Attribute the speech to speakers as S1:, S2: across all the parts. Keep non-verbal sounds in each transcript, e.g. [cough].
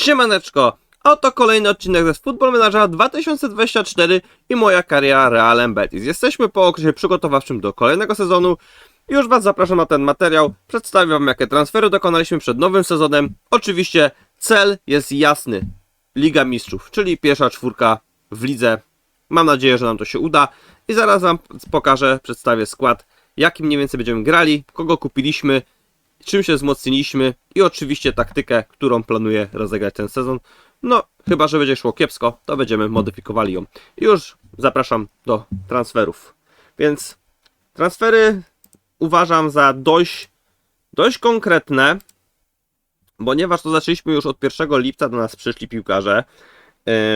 S1: Siemaneczko, oto kolejny odcinek ze Football Managera 2024 i moja kariera Realem Betis. Jesteśmy po okresie przygotowawczym do kolejnego sezonu. Już Was zapraszam na ten materiał. Przedstawię Wam jakie transfery dokonaliśmy przed nowym sezonem. Oczywiście cel jest jasny. Liga Mistrzów, czyli pierwsza czwórka w lidze. Mam nadzieję, że nam to się uda. I zaraz Wam pokażę, przedstawię skład, jaki mniej więcej będziemy grali, kogo kupiliśmy, czym się wzmocniliśmy i oczywiście taktykę, którą planuję rozegrać ten sezon. No, chyba, że będzie szło kiepsko, to będziemy modyfikowali ją. I już zapraszam do transferów. Więc transfery uważam za dość, dość konkretne, ponieważ to zaczęliśmy już od 1 lipca, do nas przyszli piłkarze.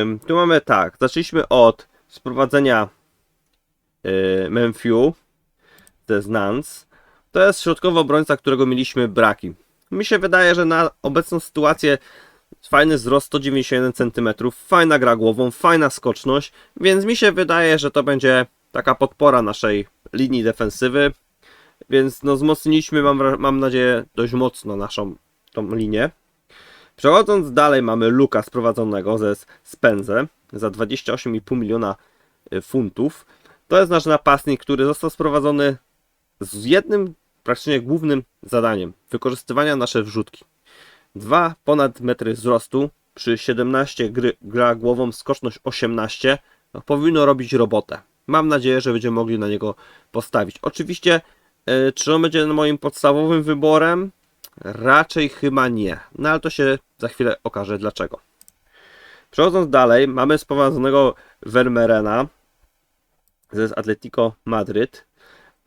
S1: Ym, tu mamy tak, zaczęliśmy od sprowadzenia yy, Memfiu Znans. To jest środkowy obrońca, którego mieliśmy braki. Mi się wydaje, że na obecną sytuację fajny wzrost 191 cm, fajna gra głową, fajna skoczność, więc mi się wydaje, że to będzie taka podpora naszej linii defensywy. Więc no wzmocniliśmy, mam, mam nadzieję, dość mocno naszą tą linię. Przechodząc dalej mamy Luka sprowadzonego ze Spenze za 28,5 miliona y, funtów. To jest nasz napastnik, który został sprowadzony z jednym praktycznie głównym zadaniem wykorzystywania nasze wrzutki. Dwa ponad metry wzrostu przy 17 gry, gra głową, skoczność 18 no, powinno robić robotę. Mam nadzieję, że będziemy mogli na niego postawić. Oczywiście, e, czy on będzie moim podstawowym wyborem? Raczej chyba nie. No ale to się za chwilę okaże dlaczego. Przechodząc dalej, mamy sprowadzonego Vermeerena ze Atletico Madryt.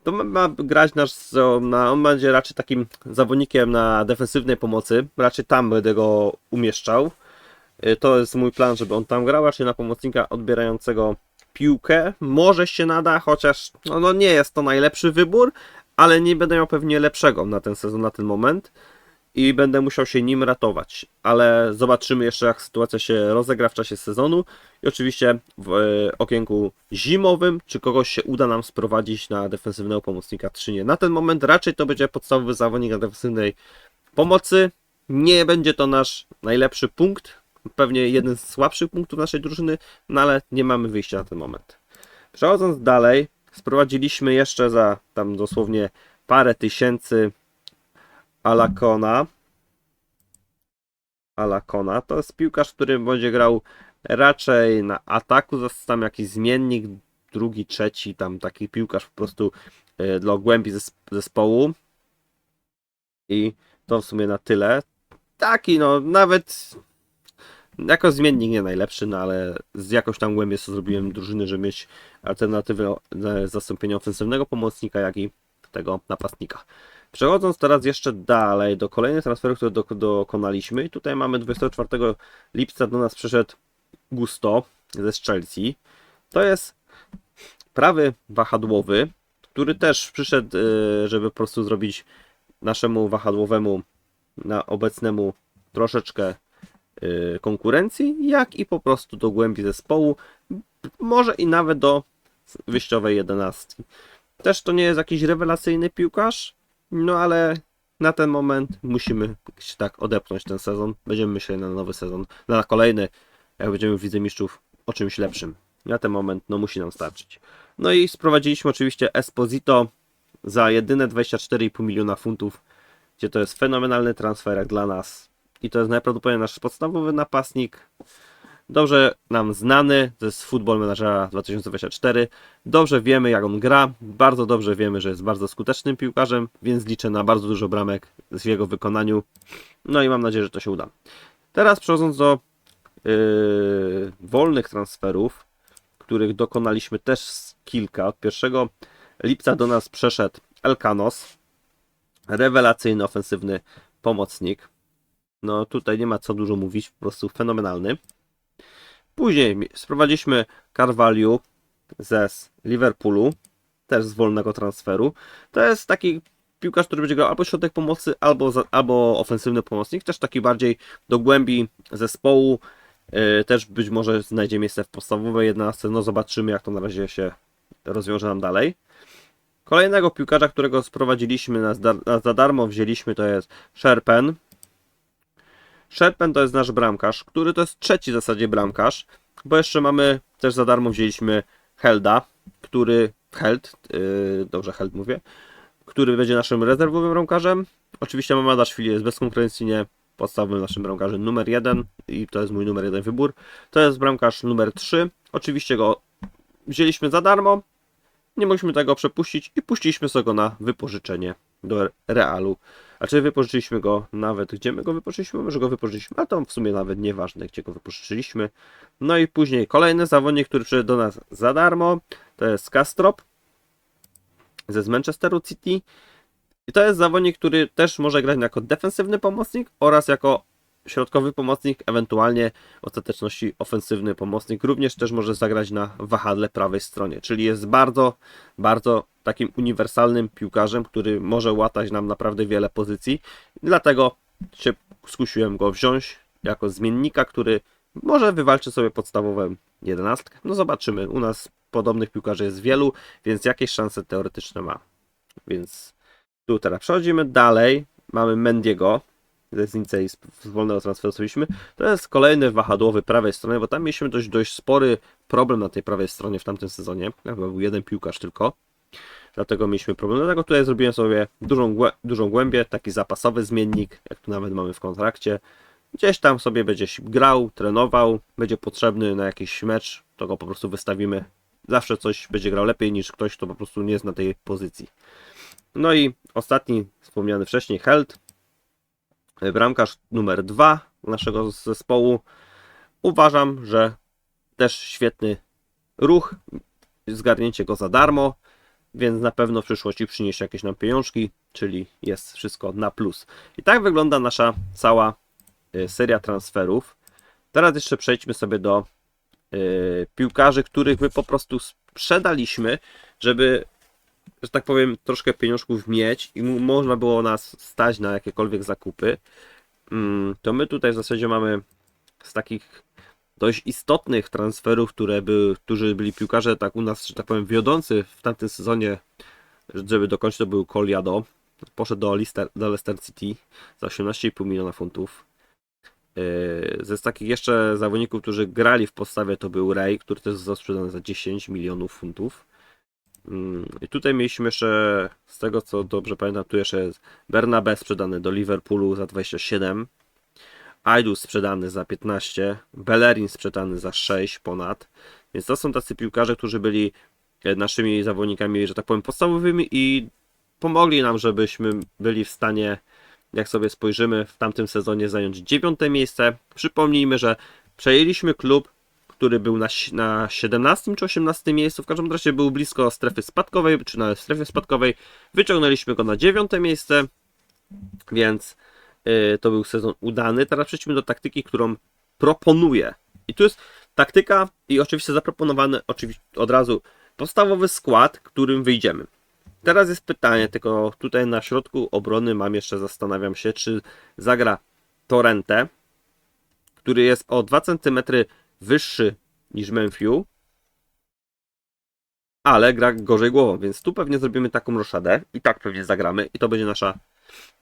S1: To ma, grać nasz, na, on będzie raczej takim zawodnikiem na defensywnej pomocy. Raczej tam będę go umieszczał. Y, To jest mój plan, żeby on tam grał, raczej na pomocnika odbierającego piłkę. Może się nada, chociaż no, no nie jest to najlepszy wybór, ale nie będę miał pewnie lepszego na ten sezon, na ten moment. I będę musiał się nim ratować. Ale zobaczymy jeszcze, jak sytuacja się rozegra w czasie sezonu. I oczywiście w e, okienku zimowym, czy kogoś się uda nam sprowadzić na defensywnego pomocnika, czy nie. Na ten moment raczej to będzie podstawowy zawodnik na defensywnej pomocy. Nie będzie to nasz najlepszy punkt, pewnie jeden z słabszych punktów naszej drużyny, no ale nie mamy wyjścia na ten moment. Przechodząc dalej, sprowadziliśmy jeszcze za tam dosłownie parę tysięcy Alakona. Alakona to jest piłkarz, który będzie grał raczej na ataku, tam jakiś zmiennik, drugi, trzeci, tam taki piłkarz po prostu e, dla głębi zes- zespołu. I to w sumie na tyle. Taki, no, nawet jako zmiennik nie najlepszy, no ale z jakąś tam głębię sobie zrobiłem drużyny, żeby mieć alternatywę e, zastąpienia ofensywnego pomocnika, jak i tego napastnika. Przechodząc teraz jeszcze dalej do kolejnych transferów, które do, dokonaliśmy. I tutaj mamy 24 lipca do nas przyszedł Gusto ze Chelsea. To jest prawy wahadłowy, który też przyszedł, e, żeby po prostu zrobić naszemu wahadłowemu, na obecnemu troszeczkę e, konkurencji, jak i po prostu do głębi zespołu, może i nawet do wyjściowej jedenastki. Też to nie jest jakiś rewelacyjny piłkarz, no ale na ten moment musimy się tak odepchnąć ten sezon. Będziemy myśleli na nowy sezon, na kolejny, jak będziemy w Lidze Mistrzów, o czymś lepszym. Na ten moment no musi nam starczyć. No i sprowadziliśmy oczywiście Esposito za jedyne 24,5 miliona funtów, gdzie to jest fenomenalny transfer jak dla nas. I to jest najprawdopodobniej nasz podstawowy napastnik. Dobrze nam znany ze Football Managera 2024. Dobrze wiemy, jak on gra. Bardzo dobrze wiemy, że jest bardzo skutecznym piłkarzem, więc liczę na bardzo dużo bramek w jego wykonaniu. No i mam nadzieję, że to się uda. Teraz przechodząc do yy, wolnych transferów, których dokonaliśmy też kilka. Od 1 lipca do nas przeszedł Elkanos, rewelacyjny ofensywny pomocnik. No tutaj nie ma co dużo mówić, po prostu fenomenalny. Później sprowadziliśmy Carvalho ze z Liverpoolu, też z wolnego transferu. To jest taki piłkarz, który będzie grał albo środek pomocy, albo, albo ofensywny pomocnik, też taki bardziej do głębi zespołu. Yy, też być może znajdzie miejsce w podstawowej 11. No zobaczymy, jak to na razie się rozwiąże nam dalej. Kolejnego piłkarza, którego sprowadziliśmy na za darmo, wzięliśmy, to jest Sherpen. Sherpen to jest nasz bramkarz, który to jest trzeci w zasadzie bramkarz, bo jeszcze mamy, też za darmo wzięliśmy Helda, który, Held, yy, dobrze Held mówię, który będzie naszym rezerwowym bramkarzem. Oczywiście Mamadaszwili jest bezkonkurencyjnie podstawowym naszym bramkarzem numer jeden i to jest mój numer jeden wybór. To jest bramkarz numer 3. Oczywiście go wzięliśmy za darmo, nie mogliśmy tego przepuścić i puściliśmy sobie go na wypożyczenie do Realu. A czy wypożyczyliśmy go nawet, gdzie my go wypożyczyliśmy? Może go wypożyczyliśmy, a to w sumie nawet nieważne, gdzie go wypożyczyliśmy. No i później kolejny zawodnik, który przyszedł do nas za darmo, to jest Kastrop ze Manchesteru City. I to jest zawodnik, który też może grać jako defensywny pomocnik oraz jako środkowy pomocnik, ewentualnie w ostateczności ofensywny pomocnik. Również też może zagrać na wahadle prawej stronie, czyli jest bardzo, bardzo takim uniwersalnym piłkarzem, który może łatać nam naprawdę wiele pozycji. Dlatego się skusiłem go wziąć jako zmiennika, który może wywalczy sobie podstawową jedenastkę. No zobaczymy. U nas podobnych piłkarzy jest wielu, więc jakieś szanse teoretyczne ma. Więc tu teraz przechodzimy dalej. Mamy Mendiego. Z Nicei z wolnego transferu zrobiliśmy. To jest kolejny wahadłowy prawej strony, bo tam mieliśmy dość, dość spory problem na tej prawej stronie w tamtym sezonie. Był jeden piłkarz tylko. Dlatego mieliśmy problem. Dlatego tutaj zrobiłem sobie dużą, dużą głębię, taki zapasowy zmiennik, jak tu nawet mamy w kontrakcie. Gdzieś tam sobie będzie grał, trenował, będzie potrzebny na jakiś mecz, to go po prostu wystawimy. Zawsze coś będzie grał lepiej niż ktoś, kto po prostu nie jest na tej pozycji. No i ostatni, wspomniany wcześniej, Held, bramkarz numer dwa naszego zespołu. Uważam, że też świetny ruch, zgarnięcie go za darmo, więc na pewno w przyszłości przyniesie jakieś nam pieniążki, czyli jest wszystko na plus. I tak wygląda nasza cała y, seria transferów. Teraz jeszcze przejdźmy sobie do y, piłkarzy, których my po prostu sprzedaliśmy, żeby, że tak powiem, troszkę pieniążków mieć i można było nas stać na jakiekolwiek zakupy. Mm, To my tutaj w zasadzie mamy z takich dość istotnych transferów, które były, którzy byli piłkarze tak u nas, że tak powiem, wiodący w tamtym sezonie, żeby dokończyć to był Colliado. Poszedł do do Leicester City za 18,5 miliona funtów. Yy, Ze z takich jeszcze zawodników, którzy grali w podstawie, to był Ray, który też został sprzedany za 10 milionów funtów. Mm, I tutaj mieliśmy jeszcze, z tego co dobrze pamiętam, tu jeszcze jest Bernabe sprzedany do Liverpoolu za 27. Aidus sprzedany za 15, Bellerin sprzedany za 6 ponad. Więc to są tacy piłkarze, którzy byli e, naszymi zawodnikami, że tak powiem, podstawowymi i pomogli nam, żebyśmy byli w stanie, jak sobie spojrzymy, w tamtym sezonie zająć dziewiąte miejsce. Przypomnijmy, że przejęliśmy klub, który był na, na 17 czy 18 miejscu, w każdym razie był blisko strefy spadkowej, czy w strefie spadkowej. Wyciągnęliśmy go na dziewiąte miejsce, więc y, to był sezon udany. Teraz przejdźmy do taktyki, którą proponuję. I tu jest taktyka i oczywiście zaproponowany oczywiście od razu podstawowy skład, którym wyjdziemy. Teraz jest pytanie, tylko tutaj na środku obrony mam jeszcze, zastanawiam się, czy zagra Torrente, który jest o 2 cm wyższy niż Memphis, ale gra gorzej głową, więc tu pewnie zrobimy taką roszadę i tak pewnie zagramy i to będzie nasza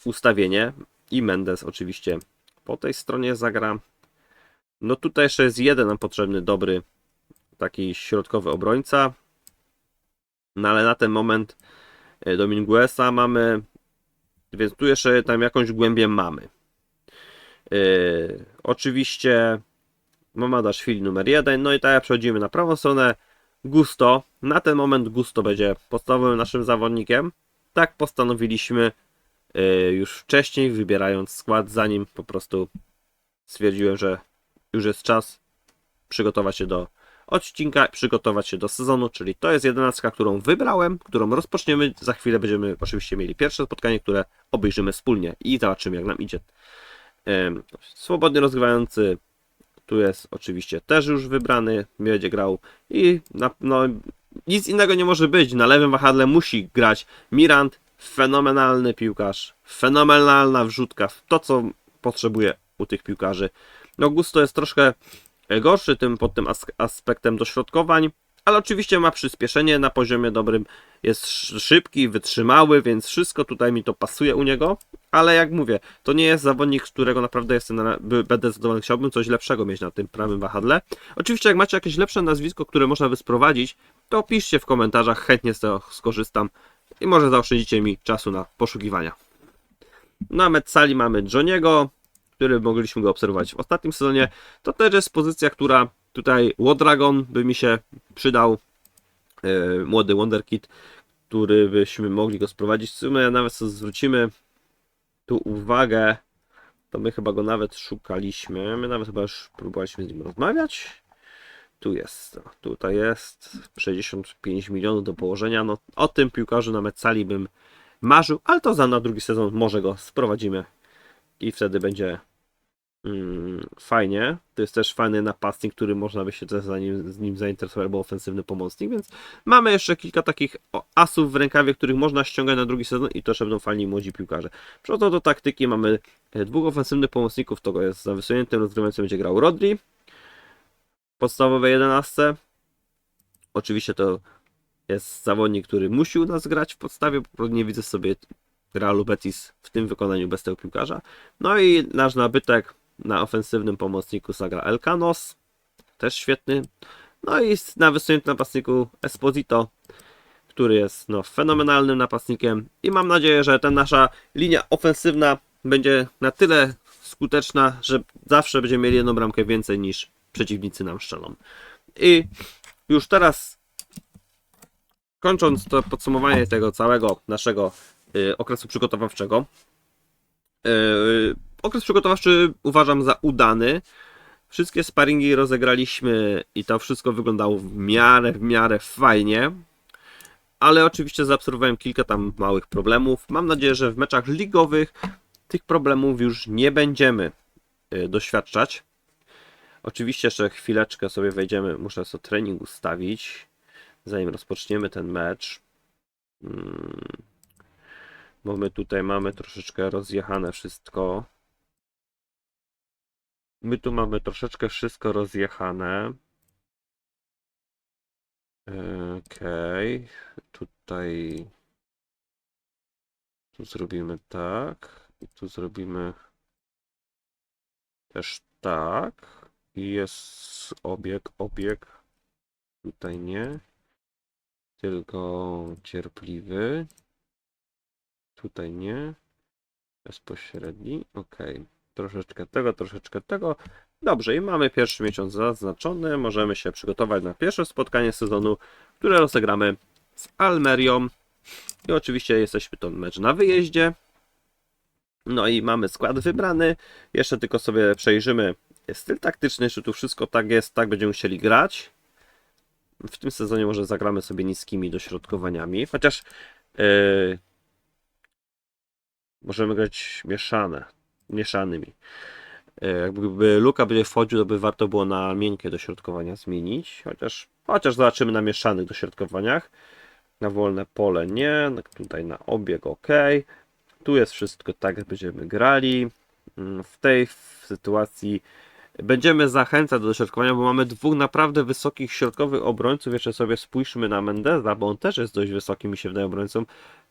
S1: ustawienie i Mendes oczywiście po tej stronie zagra. No tutaj jeszcze jest jeden nam potrzebny dobry taki środkowy obrońca. No ale na ten moment e, Domingueza mamy, więc tu jeszcze tam jakąś głębię mamy. Yy, oczywiście Mamadaszwili numer jeden. No i tak przechodzimy na prawą stronę. Gusto. Na ten moment Gusto będzie podstawowym naszym zawodnikiem. Tak postanowiliśmy yy, już wcześniej, wybierając skład, zanim po prostu stwierdziłem, że już jest czas przygotować się do odcinka, przygotować się do sezonu, czyli to jest jedenastka, którą wybrałem, którą rozpoczniemy. Za chwilę będziemy oczywiście mieli pierwsze spotkanie, które obejrzymy wspólnie i zobaczymy, jak nam idzie. Ym, Swobodnie rozgrywający tu jest oczywiście też już wybrany, będzie grał i na, no, nic innego nie może być. Na lewym wahadle musi grać Mirand, fenomenalny piłkarz, fenomenalna wrzutka, to co potrzebuje u tych piłkarzy. No Gusto jest troszkę gorszy tym pod tym as- aspektem dośrodkowań, ale oczywiście ma przyspieszenie na poziomie dobrym. Jest sz- szybki, wytrzymały, więc wszystko tutaj mi to pasuje u niego. Ale jak mówię, to nie jest zawodnik, z którego naprawdę jestem na, będę zadowolony. Chciałbym coś lepszego mieć na tym prawym wahadle. Oczywiście, jak macie jakieś lepsze nazwisko, które można by sprowadzić, to piszcie w komentarzach, chętnie z tego skorzystam i może zaoszczędzicie mi czasu na poszukiwania. Na Metsali mamy Johniego, który mogliśmy go obserwować w ostatnim sezonie. To też jest pozycja, która tutaj Łodragon by mi się przydał. E, młody Wonderkid, który byśmy mogli go sprowadzić. W sumie nawet zwrócimy tu uwagę, to my chyba go nawet szukaliśmy. My nawet chyba już próbowaliśmy z nim rozmawiać. Tu jest, tutaj jest 65 milionów do położenia. No, o tym piłkarzu na Metsali bym marzył, ale to za na drugi sezon może go sprowadzimy i wtedy będzie fajnie. To jest też fajny napastnik, który można by się też za nim, z nim zainteresować, albo ofensywny pomocnik, więc mamy jeszcze kilka takich asów w rękawie, których można ściągać na drugi sezon i jeszcze będą fajni młodzi piłkarze. Przechodząc do taktyki mamy e, dwóch ofensywnych pomocników, to jest za wysuniętym rozgrywającym będzie grał Rodri, podstawowe 11. Oczywiście to jest zawodnik, który musi u nas grać w podstawie, po prostu nie widzę sobie Realu Betis w tym wykonaniu bez tego piłkarza. No i nasz nabytek na ofensywnym pomocniku zagra Elkanos, też świetny. No i na wysuniętym napastniku Esposito, który jest no, fenomenalnym napastnikiem i mam nadzieję, że ta nasza linia ofensywna będzie na tyle skuteczna, że zawsze będziemy mieli jedną bramkę więcej niż przeciwnicy nam strzelą. I już teraz kończąc to podsumowanie tego całego naszego y, okresu przygotowawczego. y, okres przygotowawczy uważam za udany. Wszystkie sparingi rozegraliśmy i to wszystko wyglądało w miarę, w miarę fajnie. Ale oczywiście zaobserwowałem kilka tam małych problemów. Mam nadzieję, że w meczach ligowych tych problemów już nie będziemy y, doświadczać. Oczywiście jeszcze chwileczkę sobie wejdziemy, muszę sobie trening ustawić zanim rozpoczniemy ten mecz. Mm, Bo my tutaj mamy troszeczkę rozjechane wszystko. My tu mamy troszeczkę wszystko rozjechane. Okej, tutaj tu zrobimy tak i tu zrobimy też tak i jest obieg, obieg tutaj nie tylko cierpliwy. Tutaj nie. Bezpośredni. Ok. Troszeczkę tego, troszeczkę tego. Dobrze, i mamy pierwszy miesiąc zaznaczony. Możemy się przygotować na pierwsze spotkanie sezonu, które rozegramy z Almerią. I oczywiście jesteśmy to mecz na wyjeździe. No i mamy skład wybrany. Jeszcze tylko sobie przejrzymy styl taktyczny, czy tu wszystko tak jest, tak będziemy chcieli grać w tym sezonie może zagramy sobie niskimi dośrodkowaniami, chociaż yy, możemy grać mieszane, mieszanymi. Yy, jakby Luka będzie wchodził, to by warto było na miękkie dośrodkowania zmienić, chociaż, chociaż zobaczymy na mieszanych dośrodkowaniach. Na wolne pole nie, tutaj na obieg ok. Tu jest wszystko tak, jak będziemy grali. Mm, W tej sytuacji Będziemy zachęcać do dośrodkowania, bo mamy dwóch naprawdę wysokich środkowych obrońców. Jeszcze sobie spójrzmy na Mendeza, bo on też jest dość wysoki, mi się wydaje, obrońcą.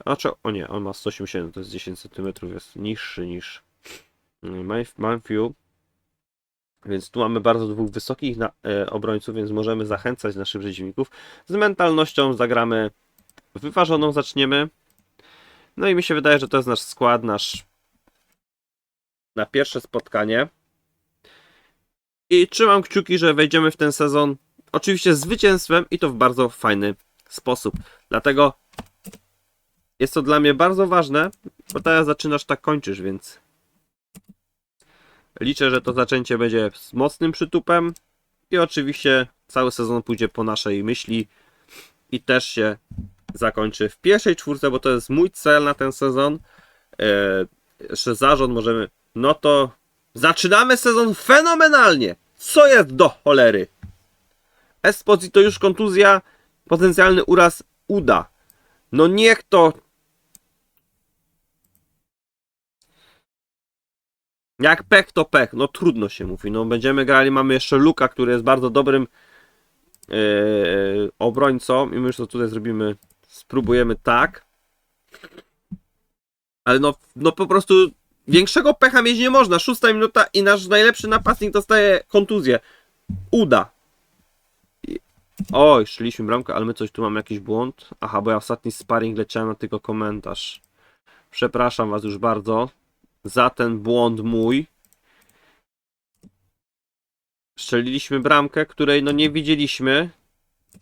S1: Znaczy, o nie, on ma 180, to jest 10 cm, jest niższy niż Manfiu. Więc tu mamy bardzo dwóch wysokich na, e, obrońców, więc możemy zachęcać naszych przeciwników. Z mentalnością zagramy wyważoną, zaczniemy. No i mi się wydaje, że to jest nasz skład, nasz na pierwsze spotkanie. I trzymam kciuki, że wejdziemy w ten sezon oczywiście zwycięstwem i to w bardzo fajny sposób. Dlatego jest to dla mnie bardzo ważne, bo teraz zaczynasz, tak kończysz, więc liczę, że to zaczęcie będzie z mocnym przytupem i oczywiście cały sezon pójdzie po naszej myśli i też się zakończy w pierwszej czwórce, bo to jest mój cel na ten sezon. Eee, jeszcze zarząd możemy, no to Zaczynamy sezon fenomenalnie. Co jest do cholery? Esposito już kontuzja, potencjalny uraz uda. No niech to. Jak pech to pech, no trudno się mówi. No będziemy grali, mamy jeszcze Luka, który jest bardzo dobrym yy, obrońcą i my już to tutaj zrobimy Spróbujemy tak. Ale no, no po prostu większego pecha mieć nie można. Szósta minuta i nasz najlepszy napastnik dostaje kontuzję. Uda. Oj, szliśmy bramkę, ale my coś tu mamy jakiś błąd. Aha, bo ja ostatni sparring leciałem na tylko komentarz. Przepraszam was już bardzo za ten błąd mój. Strzeliliśmy bramkę, której no nie widzieliśmy.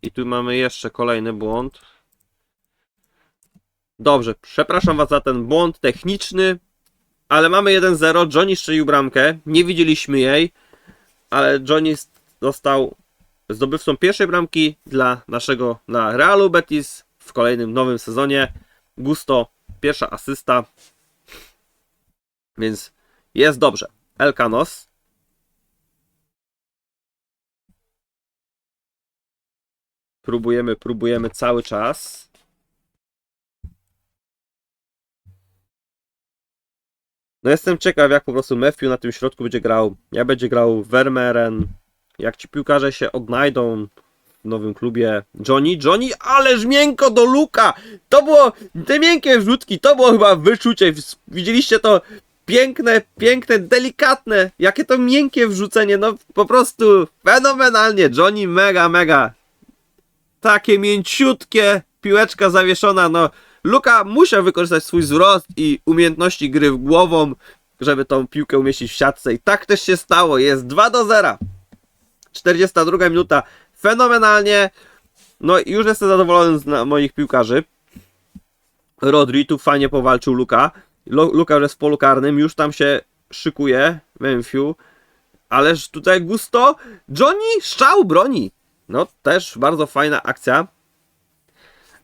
S1: I tu mamy jeszcze kolejny błąd. Dobrze, przepraszam was za ten błąd techniczny, ale mamy 1-0. Johnny strzelił bramkę, nie widzieliśmy jej, ale Johnny został zdobywcą pierwszej bramki dla naszego, dla Realu Betis w kolejnym nowym sezonie. Gusto, pierwsza asysta, więc jest dobrze. Elkanos. Próbujemy, próbujemy cały czas. No jestem ciekaw, jak po prostu Matthew na tym środku będzie grał. Jak będzie grał Vermeeren. Jak ci piłkarze się odnajdą w nowym klubie. Johnny, Johnny, ależ miękko do Luka! To było, te miękkie wrzutki, to było chyba wyczucie. Widzieliście to? Piękne, piękne, delikatne. Jakie to miękkie wrzucenie. No po prostu fenomenalnie. Johnny mega, mega. Takie mięciutkie, piłeczka zawieszona. No Luka musiał wykorzystać swój wzrost i umiejętności gry w głową, żeby tą piłkę umieścić w siatce. I tak też się stało. Jest 2 do 0. 42 minuta. Fenomenalnie. No i już jestem zadowolony z moich piłkarzy. Rodri tu fajnie powalczył Luka. Lu- Luka już jest w polu karnym, już tam się szykuje. Memfiu. Ależ tutaj Gusto. Johnny strzał broni. No też bardzo fajna akcja.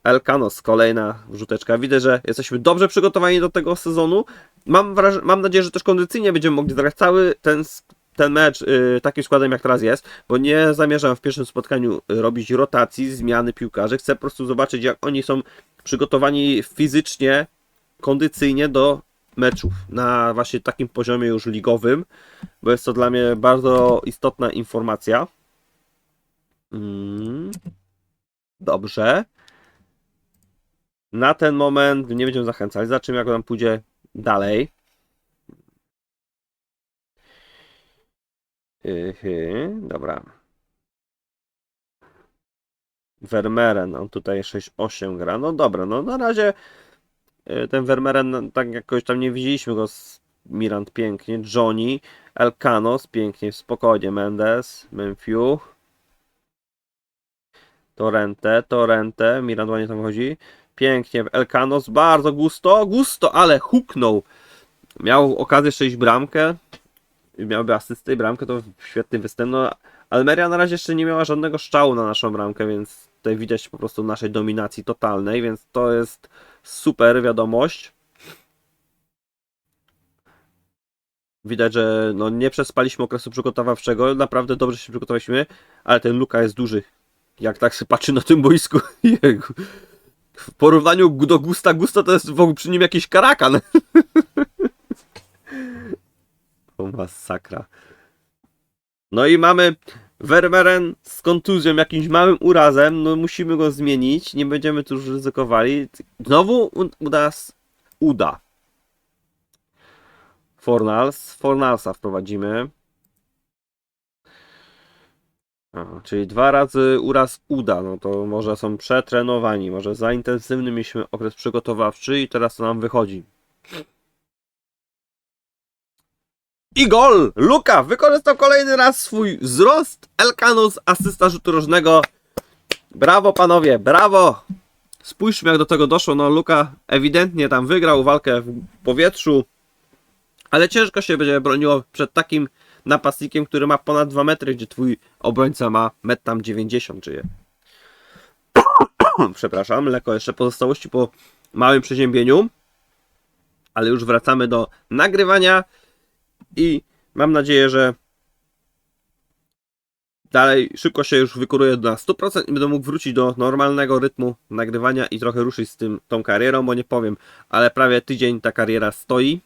S1: Elkanos, kolejna wrzuteczka. Widzę, że jesteśmy dobrze przygotowani do tego sezonu. Mam, mam nadzieję, że też kondycyjnie będziemy mogli zagrać cały ten, ten mecz y, takim składem jak teraz jest, bo nie zamierzam w pierwszym spotkaniu robić rotacji, zmiany piłkarzy. Chcę po prostu zobaczyć, jak oni są przygotowani fizycznie, kondycyjnie do meczów na właśnie takim poziomie już ligowym, bo jest to dla mnie bardzo istotna informacja. Mm. Dobrze. Na ten moment nie będziemy zachęcali. Zobaczymy, jak nam pójdzie dalej. Yy, dobra. Vermeeren, on tutaj 6-8 gra. No dobra, no na razie ten Vermeeren, no, tak jakoś tam nie widzieliśmy go z Mirand pięknie. Johnny, Elkanos pięknie, spokojnie. Mendes, Memfiu. Torrente, Torrente, Mirand ładnie tam chodzi. Pięknie, Elkanos, bardzo gusto, gusto, ale huknął. Miał okazję strzelić bramkę. Miałby asystę i bramkę, to świetny występ. No, Almeria na razie jeszcze nie miała żadnego szczału na naszą bramkę, więc tutaj widać po prostu naszej dominacji totalnej, więc to jest super wiadomość. Widać, że no, nie przespaliśmy okresu przygotowawczego, naprawdę dobrze się przygotowaliśmy, ale ten Luka jest duży. Jak tak się patrzy na tym boisku, [laughs] w porównaniu do Gusta Gusta to jest w ogóle przy nim jakiś karakan. [laughs] o masakra. No i mamy Vermeeren z kontuzją, jakimś małym urazem, no musimy go zmienić, nie będziemy tu już ryzykowali. Znowu uda, s- uda. Fornals, Fornalsa wprowadzimy. Aha, czyli dwa razy uraz uda, no to może są przetrenowani, może za intensywny mieliśmy okres przygotowawczy i teraz to nam wychodzi. I gol! Luka wykorzystał kolejny raz swój wzrost. Elkanus, asysta rzutu rożnego. Brawo panowie, brawo! Spójrzmy jak do tego doszło. No Luka ewidentnie tam wygrał walkę w powietrzu. Ale ciężko się będzie broniło przed takim napastnikiem, który ma ponad 2 metry, gdzie twój obrońca ma metr tam 90, czyje. [coughs] Przepraszam, lekko jeszcze pozostałości po małym przeziębieniu. Ale już wracamy do nagrywania i mam nadzieję, że dalej szybko się już wykuruje na 100% i będę mógł wrócić do normalnego rytmu nagrywania i trochę ruszyć z tym tą karierą, bo nie powiem, ale prawie tydzień ta kariera stoi.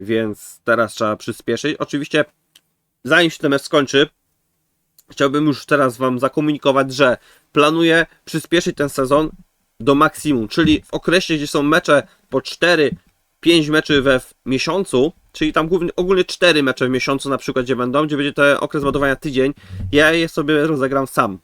S1: Więc teraz trzeba przyspieszyć. Oczywiście, zanim się ten mecz skończy, chciałbym już teraz Wam zakomunikować, że planuję przyspieszyć ten sezon do maksimum, czyli w okresie, gdzie są mecze po 4, 5 meczy we w miesiącu, czyli tam głównie, ogólnie 4 mecze w miesiącu na przykład, gdzie będą, gdzie będzie ten okres ładowania tydzień, ja je sobie rozegram sam.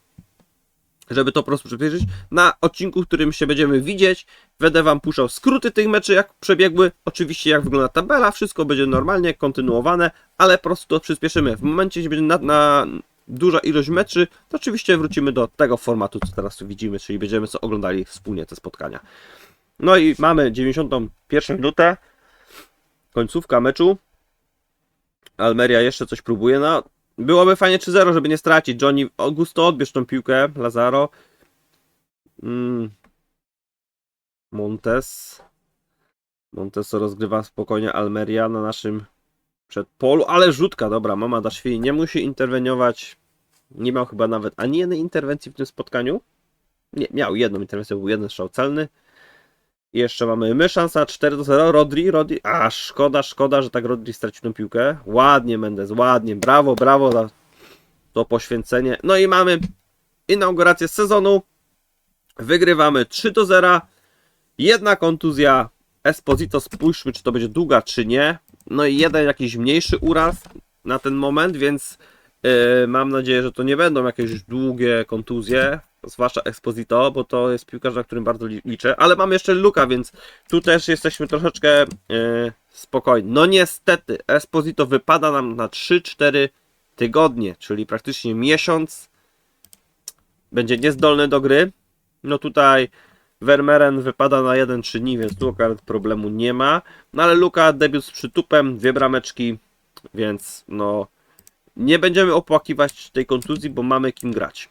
S1: Żeby to po prostu przyspieszyć. Na odcinku, w którym się będziemy widzieć, będę Wam puszczał skróty tych meczy, jak przebiegły. Oczywiście, jak wygląda tabela, wszystko będzie normalnie, kontynuowane, ale po prostu to przyspieszymy. W momencie, gdzie będzie na, na duża ilość meczy, to oczywiście wrócimy do tego formatu, co teraz tu widzimy, czyli będziemy sobie oglądali wspólnie te spotkania. No i mamy 91 minutę, końcówka meczu. Almeria jeszcze coś próbuje, no byłoby fajnie 3-0, żeby nie stracić. Johnny, Augusto, odbierz tą piłkę, Lazaro. Mm. Montes. Montes rozgrywa spokojnie Almeria na naszym przedpolu, ale rzutka, dobra, mama Daszwili nie musi interweniować. Nie miał chyba nawet ani jednej interwencji w tym spotkaniu. Nie, miał jedną interwencję, był jeden strzał celny. Jeszcze mamy my szansa 4 do 0. Rodri, Rodri. A, szkoda, szkoda, że tak Rodri stracił tę piłkę. Ładnie Mendes, ładnie. Brawo, brawo za to poświęcenie. No i mamy inaugurację sezonu. Wygrywamy 3 do 0. Jedna kontuzja Esposito. Spójrzmy, czy to będzie długa, czy nie. No i jeden jakiś mniejszy uraz na ten moment, więc yy, mam nadzieję, że to nie będą jakieś długie kontuzje, zwłaszcza Exposito, bo to jest piłkarz, na którym bardzo li- liczę, ale mam jeszcze Luka, więc tu też jesteśmy troszeczkę yy, spokojni. No niestety, Esposito wypada nam na 3-4 tygodnie, czyli praktycznie miesiąc. Będzie niezdolny do gry. No tutaj Vermeeren wypada na 1-3 dni, więc tu akurat problemu nie ma. No ale Luka debiut z przytupem, dwie brameczki, więc no nie będziemy opłakiwać tej kontuzji, bo mamy kim grać.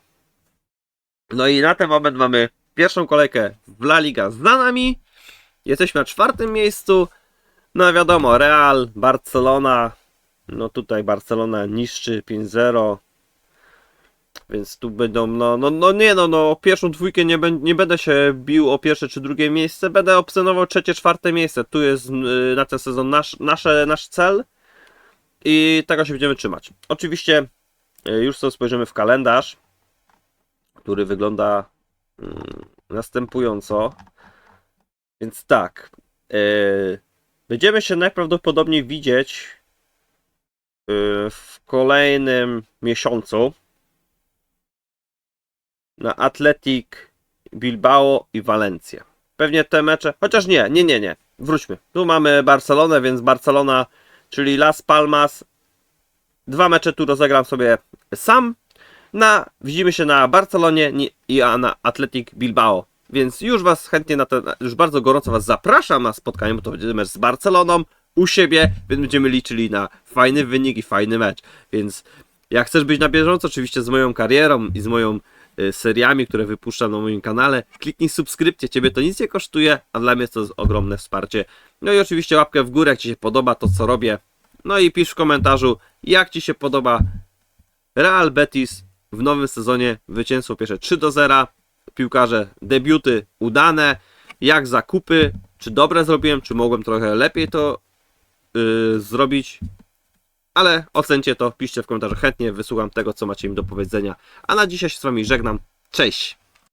S1: No i na ten moment mamy pierwszą kolejkę w La Liga za nami. Jesteśmy na czwartym miejscu. No wiadomo, Real, Barcelona. No tutaj Barcelona niszczy 5-0. Więc tu będą, no, no, no nie no, no, o pierwszą dwójkę nie, nie będę się bił o pierwsze czy drugie miejsce, będę obscenował trzecie, czwarte miejsce. Tu jest y, na ten sezon nasz, nasze, nasz cel i tego się będziemy trzymać. Oczywiście y, już sobie spojrzymy w kalendarz, który wygląda mm, następująco. Więc tak, y, będziemy się najprawdopodobniej widzieć y, w kolejnym miesiącu na Atletic Bilbao i Valencję. Pewnie te mecze, chociaż nie, nie, nie, nie. Wróćmy. Tu mamy Barcelonę, więc Barcelona, czyli Las Palmas. Dwa mecze tu rozegram sobie sam. Na, widzimy się na Barcelonie ni- i na Atletic Bilbao. Więc już Was chętnie na ten, już bardzo gorąco Was zapraszam na spotkanie, bo to będzie mecz z Barceloną u siebie, więc będziemy liczyli na fajny wynik i fajny mecz. Więc jak chcesz być na bieżąco, oczywiście z moją karierą i z moją y, seriami, które wypuszczam na moim kanale, kliknij subskrypcję, Ciebie to nic nie kosztuje, a dla mnie to jest ogromne wsparcie. No i oczywiście łapkę w górę, jak Ci się podoba to, co robię. No i pisz w komentarzu, jak Ci się podoba Real Betis w nowym sezonie zwycięstwo pierwsze 3 do 0. Piłkarze debiuty udane. Jak zakupy, czy dobre zrobiłem, czy mogłem trochę lepiej to yy, zrobić. Ale ocencie to, piszcie w komentarzach chętnie, wysłucham tego, co macie im do powiedzenia. A na dzisiaj się z Wami żegnam. Cześć!